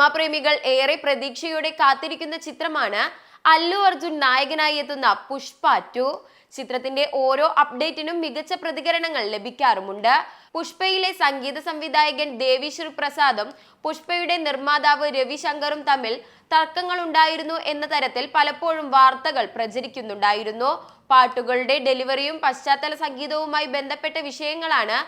Cinema പ്രേമികൾ ഏറെ പ്രതീക്ഷയോടെ കാത്തിരിക്കുന്ന ചിത്രമാണ് അല്ലു അർജുൻ നായകനായി എത്തുന്ന പുഷ്പ ടു. ചിത്രത്തിന്റെ ഓരോ അപ്ഡേറ്റിനും മികച്ച പ്രതികരണങ്ങൾ ലഭിക്കാറുമുണ്ട്. പുഷ്പയിലെ സംഗീത സംവിധായകൻ ദേവിശ്രീ പ്രസാദും പുഷ്പയുടെ നിർമ്മാതാവ് രവിശങ്കറും തമ്മിൽ തർക്കങ്ങളുണ്ടായിരുന്നു എന്ന തരത്തിൽ പലപ്പോഴും വാർത്തകൾ പ്രചരിക്കുന്നുണ്ടായിരുന്നു. പാട്ടുകളുടെ ഡെലിവറിയും പശ്ചാത്തല സംഗീതവുമായി ബന്ധപ്പെട്ട വിഷയങ്ങളാണ്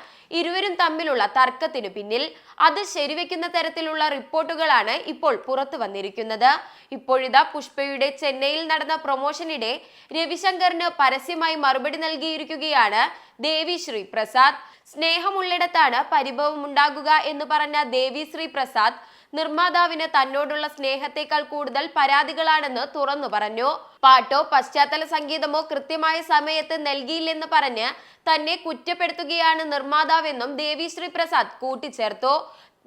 ഇരുവരും തമ്മിലുള്ള തർക്കത്തിനു പിന്നിൽ. അത് ശരിവെക്കുന്ന തരത്തിലുള്ള റിപ്പോർട്ടുകളാണ് ഇപ്പോൾ പുറത്തു വന്നിരിക്കുന്നത്. ഇപ്പോഴിതാ പുഷ്പയുടെ ചെന്നൈയിൽ നടന്ന പ്രൊമോഷനിടെ രവിശങ്കറിന് പരസ്യമായി മറുപടി നൽകിയിരിക്കുകയാണ് ദേവിശ്രീ പ്രസാദ്. സ്നേഹമുള്ളിടത്താണ് പരിഭവം ഉണ്ടാകുക എന്ന് പറഞ്ഞ ദേവിശ്രീ പ്രസാദ് നിർമ്മാതാവിന് തന്നോടുള്ള സ്നേഹത്തെക്കാൾ കൂടുതൽ പരാതികളാണെന്ന് തുറന്നു പറഞ്ഞു. പാട്ടോ പശ്ചാത്തല സംഗീതമോ കൃത്യമായ സമയത്ത് നൽകിയില്ലെന്ന് പറഞ്ഞ് തന്നെ കുറ്റപ്പെടുത്തുകയാണ് നിർമ്മാതാവെന്നും ദേവിശ്രീ പ്രസാദ് കൂട്ടിച്ചേർത്തു.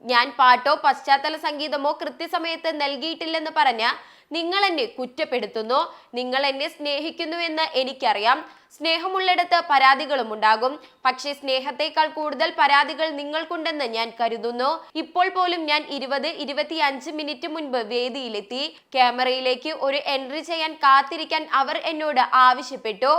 ഞാൻ പാട്ടോ പശ്ചാത്തല സംഗീതമോ കൃത്യസമയത്ത് നൽകിയിട്ടില്ലെന്ന് പറഞ്ഞ് നിങ്ങൾ എന്നെ കുറ്റപ്പെടുത്തുന്നു നിങ്ങൾ എന്നെ സ്നേഹിക്കുന്നുവെന്ന് എനിക്കറിയാം. സ്നേഹമുള്ളിടത്ത് പരാതികളും ഉണ്ടാകും. പക്ഷേ സ്നേഹത്തെക്കാൾ കൂടുതൽ പരാതികൾ നിങ്ങൾക്കുണ്ടെന്ന് ഞാൻ കരുതുന്നു. ഇപ്പോൾ പോലും ഞാൻ ഇരുപത് ഇരുപത്തി അഞ്ച് മിനിറ്റ് മുൻപ് വേദിയിലെത്തി. ക്യാമറയിലേക്ക് ഒരു എൻട്രി ചെയ്യാൻ കാത്തിരിക്കാൻ അവർ എന്നോട് ആവശ്യപ്പെട്ടു.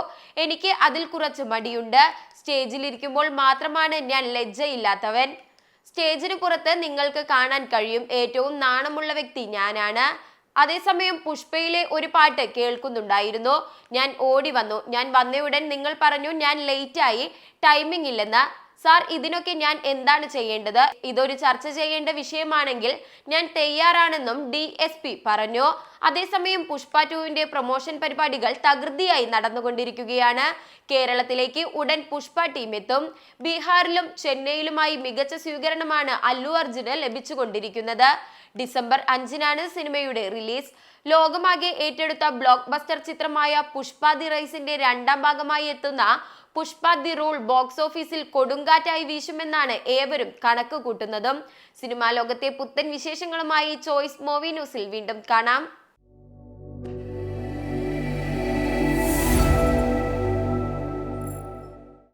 എനിക്ക് അതിൽ കുറച്ച് മടിയുണ്ട്. സ്റ്റേജിലിരിക്കുമ്പോൾ മാത്രമാണ് ഞാൻ ലജ്ജയില്ലാത്തവൻ. സ്റ്റേജിന് പുറത്ത് നിങ്ങൾക്ക് കാണാൻ കഴിയും. ഏറ്റവും നാണമുള്ള വ്യക്തി ഞാനാണ്. അതേസമയം പുഷ്പയിലെ ഒരു പാട്ട് കേൾക്കുന്നുണ്ടായിരുന്നു. ഞാൻ ഓടി വന്നു. ഞാൻ വന്നയുടൻ നിങ്ങൾ പറഞ്ഞു ഞാൻ ലേറ്റ് ആയി. ടൈമിംഗ് ഇല്ലെന്ന്. സാർ ഇതിനൊക്കെ ഞാൻ എന്താണ് ചെയ്യേണ്ടത്? ഇതൊരു ചർച്ച ചെയ്യേണ്ട വിഷയമാണെങ്കിൽ ഞാൻ തയ്യാറാണെന്നും ഡി പറഞ്ഞു. അതേസമയം പുഷ്പ ടുവിന്റെ പ്രൊമോഷൻ പരിപാടികൾ തകൃതിയായി നടന്നുകൊണ്ടിരിക്കുകയാണ്. കേരളത്തിലേക്ക് ഉടൻ പുഷ്പ ടീം എത്തും. ബീഹാറിലും ചെന്നൈയിലുമായി മികച്ച സ്വീകരണമാണ് അല്ലു അർജുന് ലഭിച്ചുകൊണ്ടിരിക്കുന്നത്. ഡിസംബർ അഞ്ചിനാണ് സിനിമയുടെ റിലീസ്. ലോകമാകെ ഏറ്റെടുത്ത ബ്ലോക്ക് ബസ്റ്റർ ചിത്രമായ പുഷ്പ ദി റൈസിന്റെ രണ്ടാം ഭാഗമായി എത്തുന്ന പുഷ്പ ദി റൂൾ ബോക്സ് ഓഫീസിൽ കൊടുങ്കാറ്റായി വീശുമെന്നാണ് ഏവരും കണക്ക് കൂട്ടുന്നതും സിനിമാ ലോകത്തെ പുത്തൻ വിശേഷങ്ങളുമായി ചോയ്സ് മൂവി ന്യൂസിൽ വീണ്ടും കാണാം.